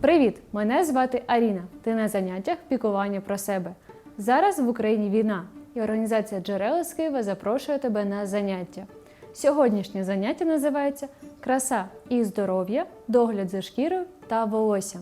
Привіт! Мене звати Аріна. Ти на заняттях пікування про себе. Зараз в Україні війна, і організація Джерела з Києва запрошує тебе на заняття. Сьогоднішнє заняття називається Краса і здоров'я, догляд за шкірою та волоссям.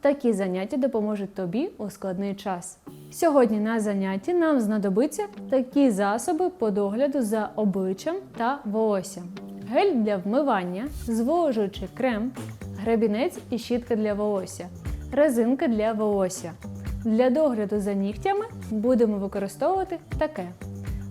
Такі заняття допоможуть тобі у складний час. Сьогодні на занятті нам знадобиться такі засоби по догляду за обличчям та волоссям: гель для вмивання, зволожуючий крем, гребінець і щітка для волосся, резинка для волосся. Для догляду за нігтями будемо використовувати таке: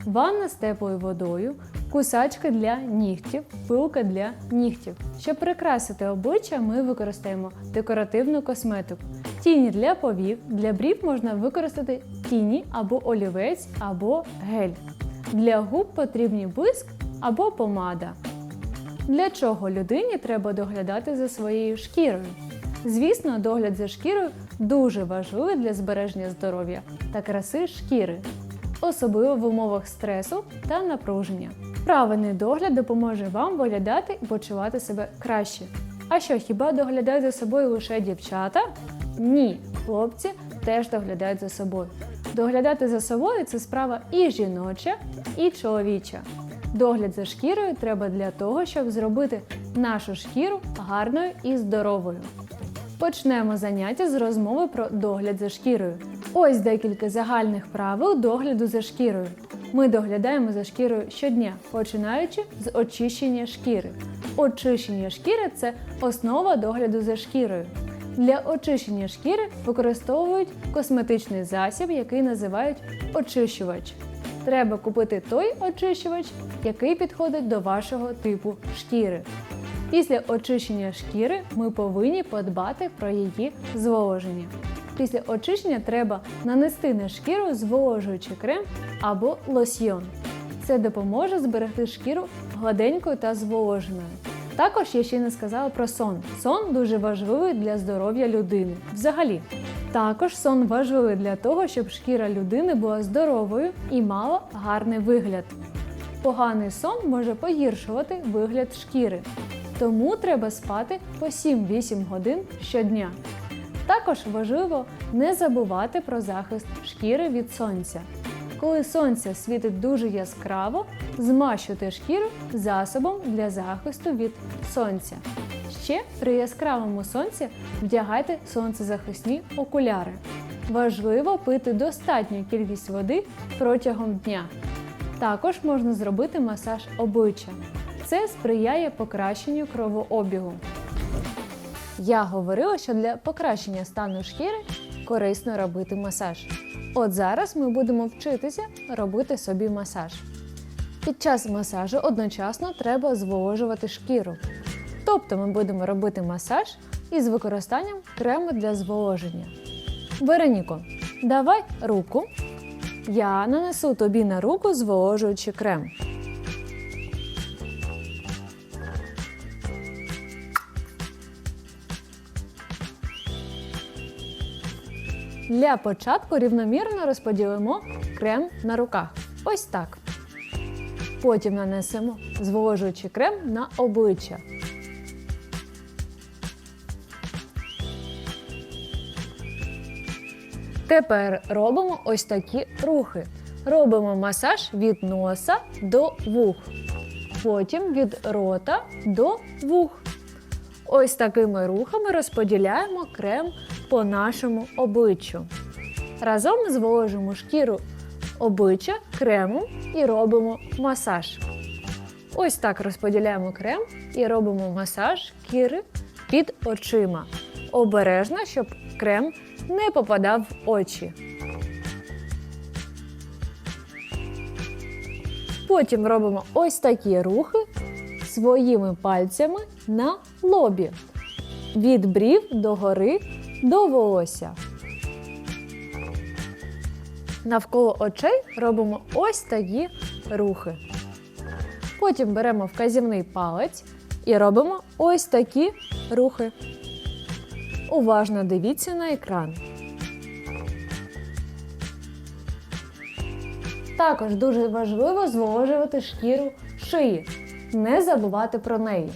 ванна з теплою водою, кусачки для нігтів, пилка для нігтів. Щоб прикрасити обличчя, ми використаємо декоративну косметику. Тіні для повік, для брів можна використати тіні або олівець, або гель. Для губ потрібні блиск або помада. Для чого людині треба доглядати за своєю шкірою? Звісно, догляд за шкірою дуже важливий для збереження здоров'я та краси шкіри, особливо в умовах стресу та напруження. Правильний догляд допоможе вам виглядати і почувати себе краще. А що, хіба доглядають за собою лише дівчата? Ні, хлопці теж доглядають за собою. Доглядати за собою це справа і жіноча, і чоловіча. Догляд за шкірою треба для того, щоб зробити нашу шкіру гарною і здоровою. Почнемо заняття з розмови про догляд за шкірою. Ось декілька загальних правил догляду за шкірою. Ми доглядаємо за шкірою щодня, починаючи з очищення шкіри. Очищення шкіри це основа догляду за шкірою. Для очищення шкіри використовують косметичний засіб, який називають очищувач. Треба купити той очищувач, який підходить до вашого типу шкіри. Після очищення шкіри ми повинні подбати про її зволоження. Після очищення треба нанести на шкіру зволожуючий крем або лосьйон. Це допоможе зберегти шкіру гладенькою та зволоженою. Також я ще не сказала про сон. Сон дуже важливий для здоров'я людини. Взагалі. Також сон важливий для того, щоб шкіра людини була здоровою і мала гарний вигляд. Поганий сон може погіршувати вигляд шкіри, тому треба спати по 7-8 годин щодня. Також важливо не забувати про захист шкіри від сонця. Коли сонце світить дуже яскраво, змащуйте шкіру засобом для захисту від сонця. Ще при яскравому сонці вдягайте сонцезахисні окуляри. Важливо пити достатню кількість води протягом дня. Також можна зробити масаж обличчя. Це сприяє покращенню кровообігу. Я говорила, що для покращення стану шкіри корисно робити масаж. От зараз ми будемо вчитися робити собі масаж. Під час масажу одночасно треба зволожувати шкіру. Тобто ми будемо робити масаж із використанням крему для зволоження. Вероніко, давай руку. Я нанесу тобі на руку зволожуючий крем. Для початку рівномірно розподілимо крем на руках. Ось так. Потім нанесемо зволожуючий крем на обличчя. Тепер робимо ось такі рухи. Робимо масаж від носа до вух. Потім від рота до вух. Ось такими рухами розподіляємо крем по нашому обличчю. Разом зволожимо шкіру обличчя кремом і робимо масаж. Ось так розподіляємо крем і робимо масаж шкіри під очима. Обережно, щоб крем не попадав в очі. Потім робимо ось такі рухи своїми пальцями на лобі. Від брів до гори до волосся. Навколо очей робимо ось такі рухи. Потім беремо вказівний палець і робимо ось такі рухи. Уважно дивіться на екран. Також дуже важливо зволожувати шкіру шиї. Не забувати про неї.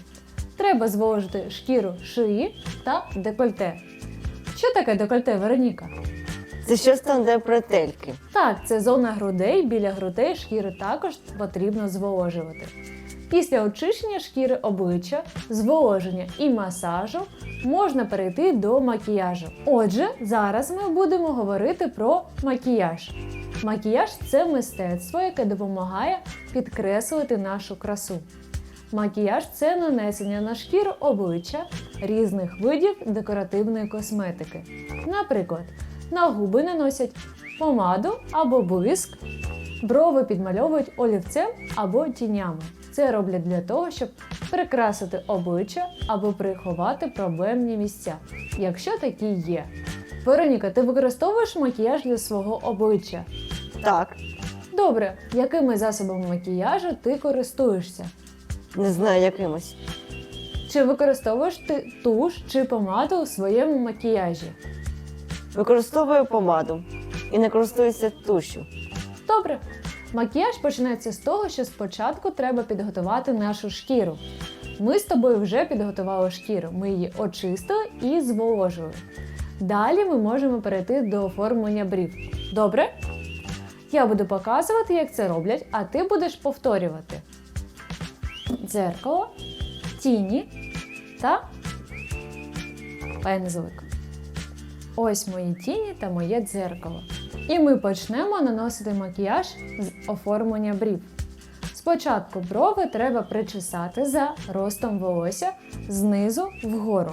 Треба зволожити шкіру шиї та декольте. Що таке декольте, Вероніка? Це щось там, де бретельки. Так, це зона грудей. Біля грудей шкіри також потрібно зволожувати. Після очищення шкіри обличчя, зволоження і масажу можна перейти до макіяжу. Отже, зараз ми будемо говорити про макіяж. Макіяж це мистецтво, яке допомагає підкреслити нашу красу. Макіяж це нанесення на шкіру обличчя різних видів декоративної косметики. Наприклад, на губи наносять помаду або блиск, брови підмальовують олівцем або тінями. Це роблять для того, щоб прикрасити обличчя або приховати проблемні місця, якщо такі є. Вероніка, ти використовуєш макіяж для свого обличчя? Так, Добре, якими засобами макіяжу ти користуєшся? не знаю якимось. Чи використовуєш ти туш чи помаду у своєму макіяжі? Використовую помаду і не користуюся тушю. Добре. Макіяж починається з того, що спочатку треба підготувати нашу шкіру. Ми з тобою вже підготували шкіру, ми її очистили і зволожили. Далі ми можемо перейти до оформлення брів. Добре? Я буду показувати, як це роблять, а ти будеш повторювати. Дзеркало, тіні та пензлик. Ось мої тіні та моє дзеркало. І ми почнемо наносити макіяж з оформлення брів. Спочатку брови треба причесати за ростом волосся знизу вгору.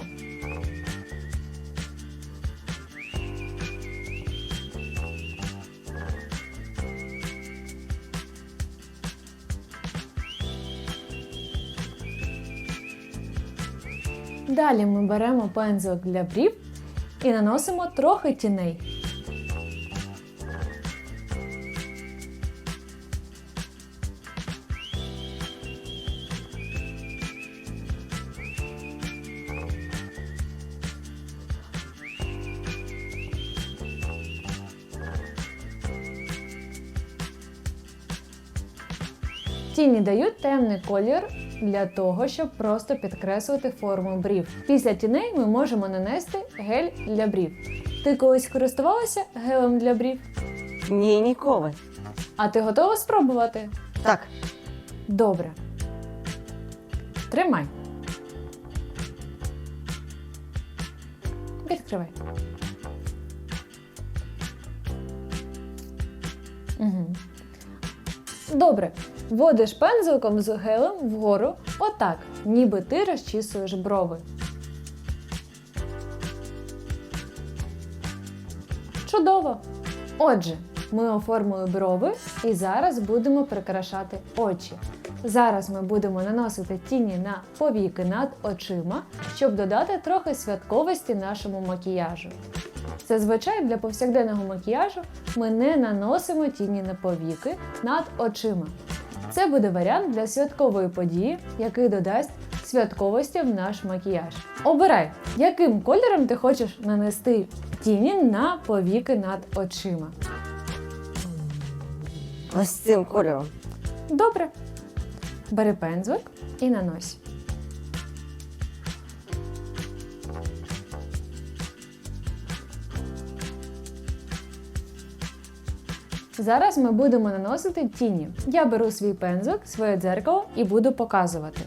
Далі ми беремо пензлик для брів і наносимо трохи тіней. Тіні дають темний колір для того, щоб просто підкреслити форму брів. Після тіней ми можемо нанести гель для брів. Ти колись користувалася гелем для брів? Ні, ніколи. А ти готова спробувати? Так, Добре. Тримай. Відкривай. Угу. Добре. Вводиш пензликом з гелем вгору, отак, ніби ти розчісуєш брови. Чудово! Отже, ми оформили брови і зараз будемо прикрашати очі. Зараз ми будемо наносити тіні на повіки над очима, щоб додати трохи святковості нашому макіяжу. Зазвичай для повсякденного макіяжу ми не наносимо тіні на повіки над очима. Це буде варіант для святкової події, який додасть святковості в наш макіяж. Обирай, яким кольором ти хочеш нанести тіні на повіки над очима. ось цим кольором. Добре. Бери пензлик і нанось. Зараз ми будемо наносити тіні. Я беру свій пензлик, своє дзеркало і буду показувати.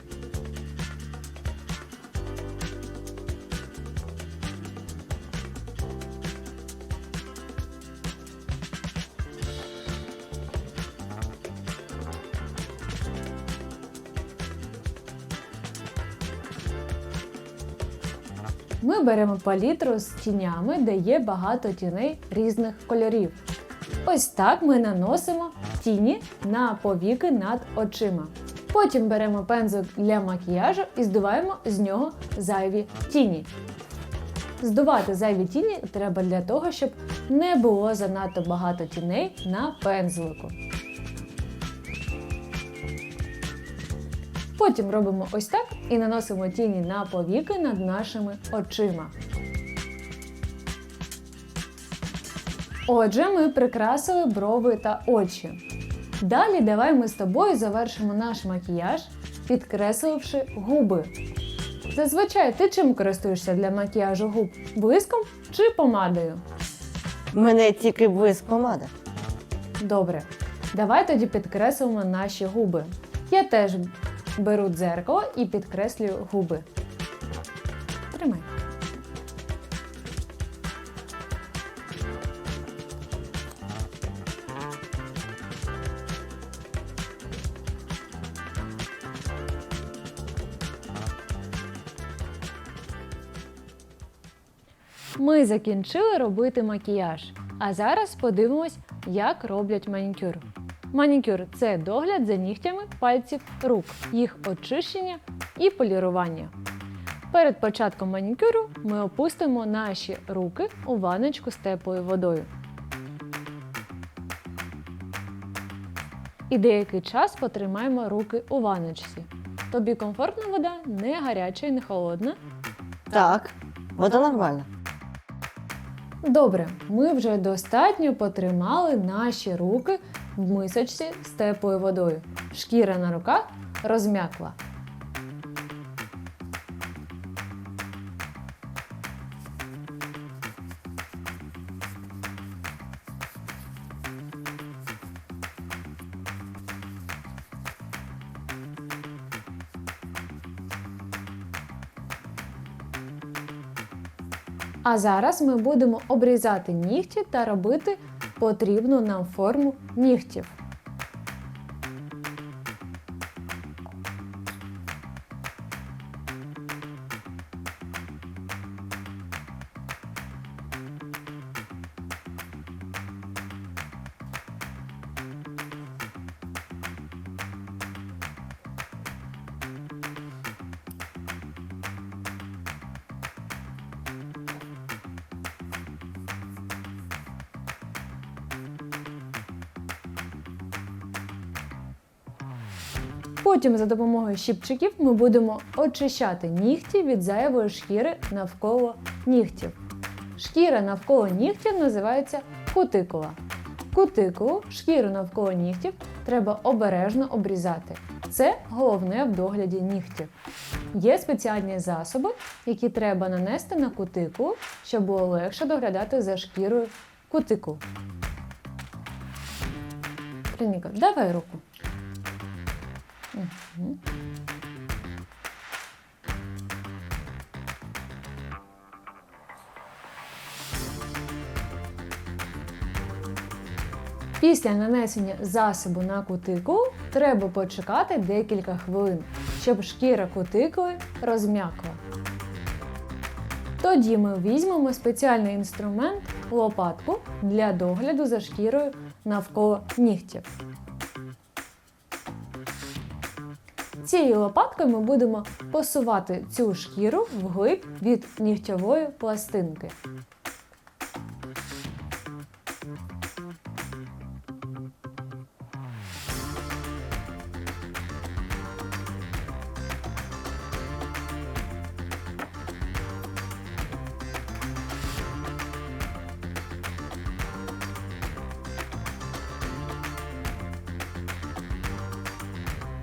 Ми беремо палітру з тінями, де є багато тіней різних кольорів. Ось так ми наносимо тіні на повіки над очима. Потім беремо пензлик для макіяжу і здуваємо з нього зайві тіні. Здувати зайві тіні треба для того, щоб не було занадто багато тіней на пензлику. Потім робимо ось так і наносимо тіні на повіки над нашими очима. Отже, ми прикрасили брови та очі. Далі давай ми з тобою завершимо наш макіяж, підкресливши губи. Зазвичай ти чим користуєшся для макіяжу губ? Блиском чи помадою? Мене тільки блиск помада. Добре. Давай тоді підкреслимо наші губи. Я теж беру дзеркало і підкреслюю губи. Тримай. Ми закінчили робити макіяж. А зараз подивимось, як роблять манікюр. Манікюр це догляд за нігтями пальців рук, їх очищення і полірування. Перед початком манікюру ми опустимо наші руки у ванночку з теплою водою. І деякий час потримаємо руки у ванночці. Тобі комфортна вода, не гаряча і не холодна. Так, вода нормальна. Добре, ми вже достатньо потримали наші руки в мисочці з теплою водою. Шкіра на руках розм'якла. А зараз ми будемо обрізати нігті та робити потрібну нам форму нігтів. Потім за допомогою щіпчиків ми будемо очищати нігті від зайвої шкіри навколо нігтів. Шкіра навколо нігтів називається кутикула. Кутикулу, шкіру навколо нігтів треба обережно обрізати. Це головне в догляді нігтів. Є спеціальні засоби, які треба нанести на кутикулу, щоб було легше доглядати за шкірою кутикул. Клініка, давай руку. Після нанесення засобу на кутикулу треба почекати декілька хвилин, щоб шкіра кутикули розм'якла. Тоді ми візьмемо спеціальний інструмент лопатку для догляду за шкірою навколо нігтів. Цією лопаткою ми будемо посувати цю шкіру вглиб від нігтєвої пластинки.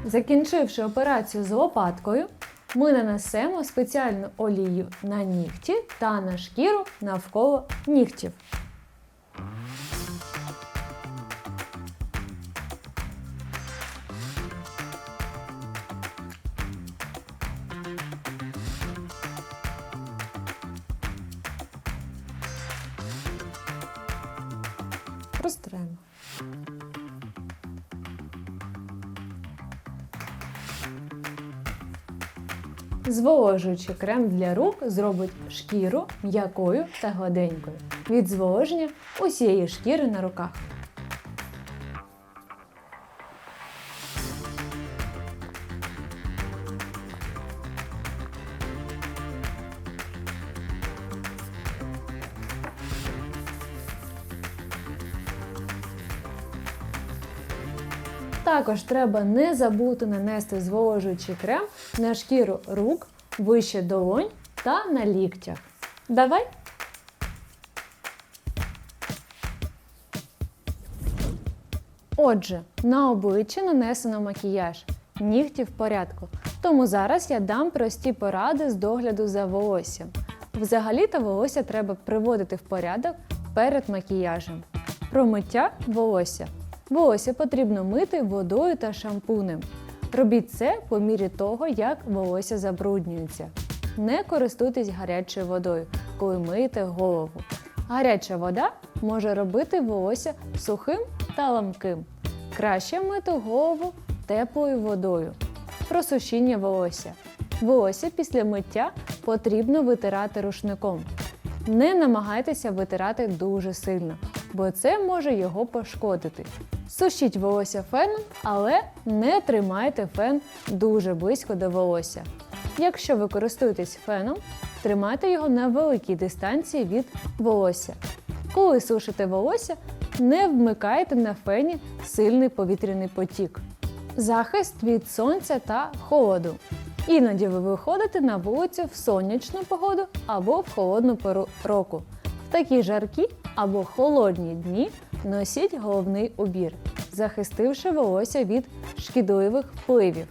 Закінчивши операцію з лопаткою, ми нанесемо спеціальну олію на нігті та на шкіру навколо нігтів. Зволожуючий крем для рук зробить шкіру м'якою та гладенькою від зволоження усієї шкіри на руках. Також треба не забути нанести зволожуючий крем на шкіру рук, вище долонь та на ліктях. Давай. Отже, на обличчя нанесено макіяж, нігті в порядку. Тому зараз я дам прості поради з догляду за волоссям. Взагалі-то волосся треба приводити в порядок перед макіяжем. Про миття волосся. Волосся потрібно мити водою та шампунем. Робіть це по мірі того, як волосся забруднюється. Не користуйтесь гарячою водою, коли миєте голову. Гаряча вода може робити волосся сухим та ламким. Краще мити голову теплою водою. Просушіння волосся. Волосся після миття потрібно витирати рушником. Не намагайтеся витирати дуже сильно, бо це може його пошкодити. Сушіть волосся феном, але не тримайте фен дуже близько до волосся. Якщо ви користуєтесь феном, тримайте його на великій дистанції від волосся. Коли сушите волосся, не вмикайте на фені сильний повітряний потік. Захист від сонця та холоду. Іноді ви виходите на вулицю в сонячну погоду або в холодну пору року. Такі жаркі або холодні дні носіть головний убір, захистивши волосся від шкідливих впливів.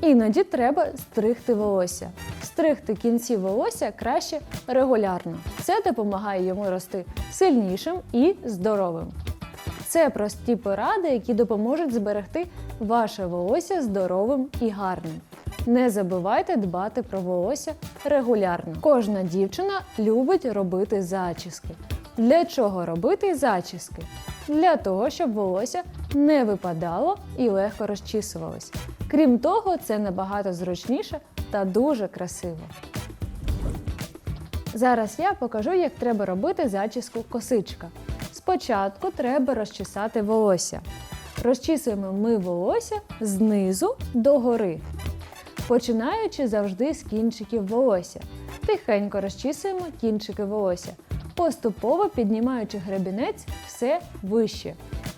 Іноді треба стригти волосся. Стригти кінці волосся краще регулярно. Це допомагає йому рости сильнішим і здоровим. Це прості поради, які допоможуть зберегти ваше волосся здоровим і гарним. Не забувайте дбати про волосся регулярно. Кожна дівчина любить робити зачіски. Для чого робити зачіски? Для того, щоб волосся не випадало і легко розчісувалось. Крім того, це набагато зручніше та дуже красиво. Зараз я покажу, як треба робити зачіску косичка. Спочатку треба розчесати волосся. Розчісуємо ми волосся знизу до гори, починаючи завжди з кінчиків волосся. Тихенько розчісуємо кінчики волосся, поступово піднімаючи гребінець все вище.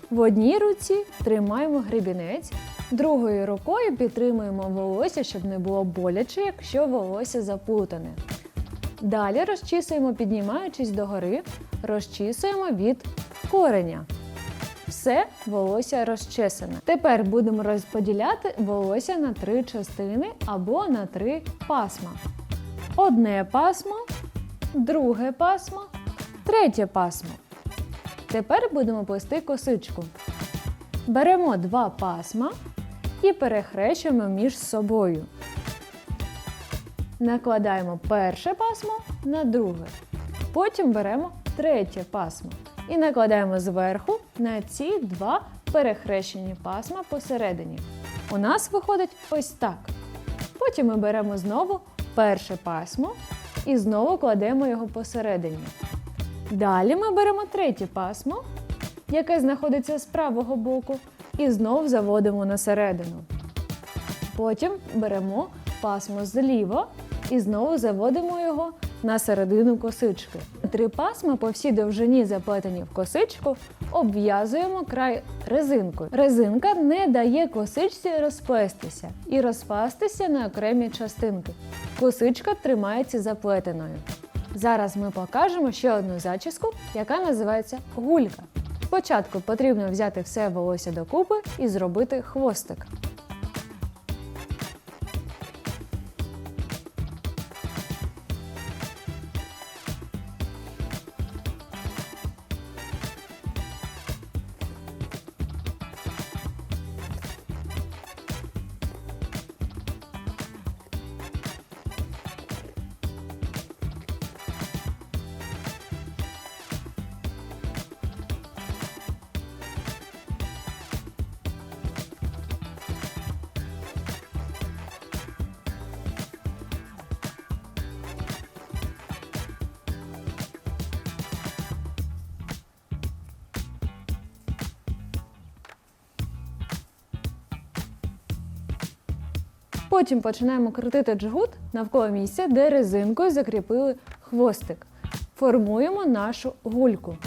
В одній руці тримаємо гребінець, другою рукою підтримуємо волосся, щоб не було боляче, якщо волосся заплутане. Далі розчісуємо, піднімаючись догори, розчісуємо від кореня. Все волосся розчесане. Тепер будемо розподіляти волосся на три частини або на три пасма. Одне пасмо, друге пасмо, третє пасмо. Тепер будемо плести косичку. Беремо два пасма і перехрещуємо між собою. Накладаємо перше пасмо на друге. Потім беремо третє пасмо і накладаємо зверху на ці два перехрещені пасма посередині. У нас виходить ось так. Потім ми беремо знову перше пасмо і знову кладемо його посередині. Далі ми беремо третє пасмо, яке знаходиться з правого боку, і знову заводимо на середину. Потім беремо пасмо зліва і знову заводимо його на середину косички. Три пасма по всій довжині заплетені в косичку, обв'язуємо край резинкою. Резинка не дає косичці розплестися і розпастися на окремі частинки. Косичка тримається заплетеною. Зараз ми покажемо ще одну зачіску, яка називається гулька. Спочатку потрібно взяти все волосся докупи і зробити хвостик. Потім починаємо крутити джгут навколо місця, де резинкою закріпили хвостик. Формуємо нашу гульку.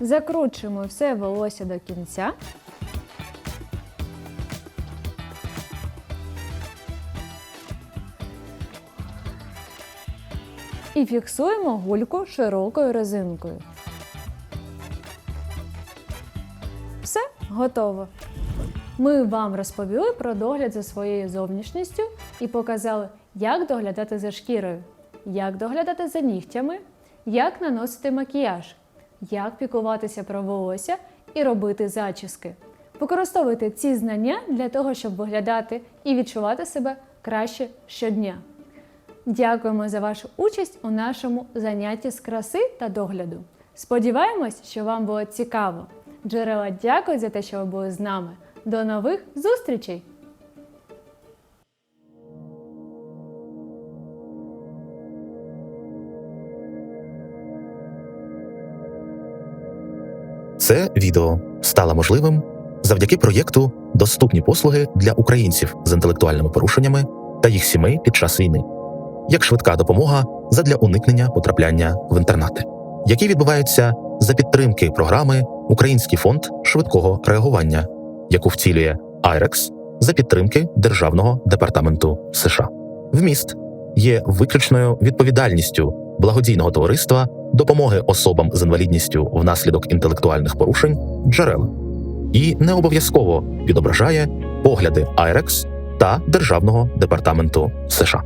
Закручуємо все волосся до кінця. І фіксуємо гульку широкою резинкою. Все готово. Ми вам розповіли про догляд за своєю зовнішністю і показали, як доглядати за шкірою, як доглядати за нігтями, як наносити макіяж, як піклуватися про волосся і робити зачіски. Використовуйте ці знання для того, щоб виглядати і відчувати себе краще щодня. Дякуємо за вашу участь у нашому занятті з краси та догляду. Сподіваємось, що вам було цікаво. Джерела дякую за те, що ви були з нами. До нових зустрічей! Це відео стало можливим завдяки проєкту Доступні послуги для українців з інтелектуальними порушеннями та їх сімей під час війни, як швидка допомога задля уникнення потрапляння в інтернати, які відбуваються за підтримки програми Український фонд швидкого реагування, яку втілює IREX за підтримки Державного департаменту США. Вміст є виключною відповідальністю благодійного товариства допомоги особам з інвалідністю внаслідок інтелектуальних порушень джерела і не обов'язково відображає погляди IREX та Державного департаменту США.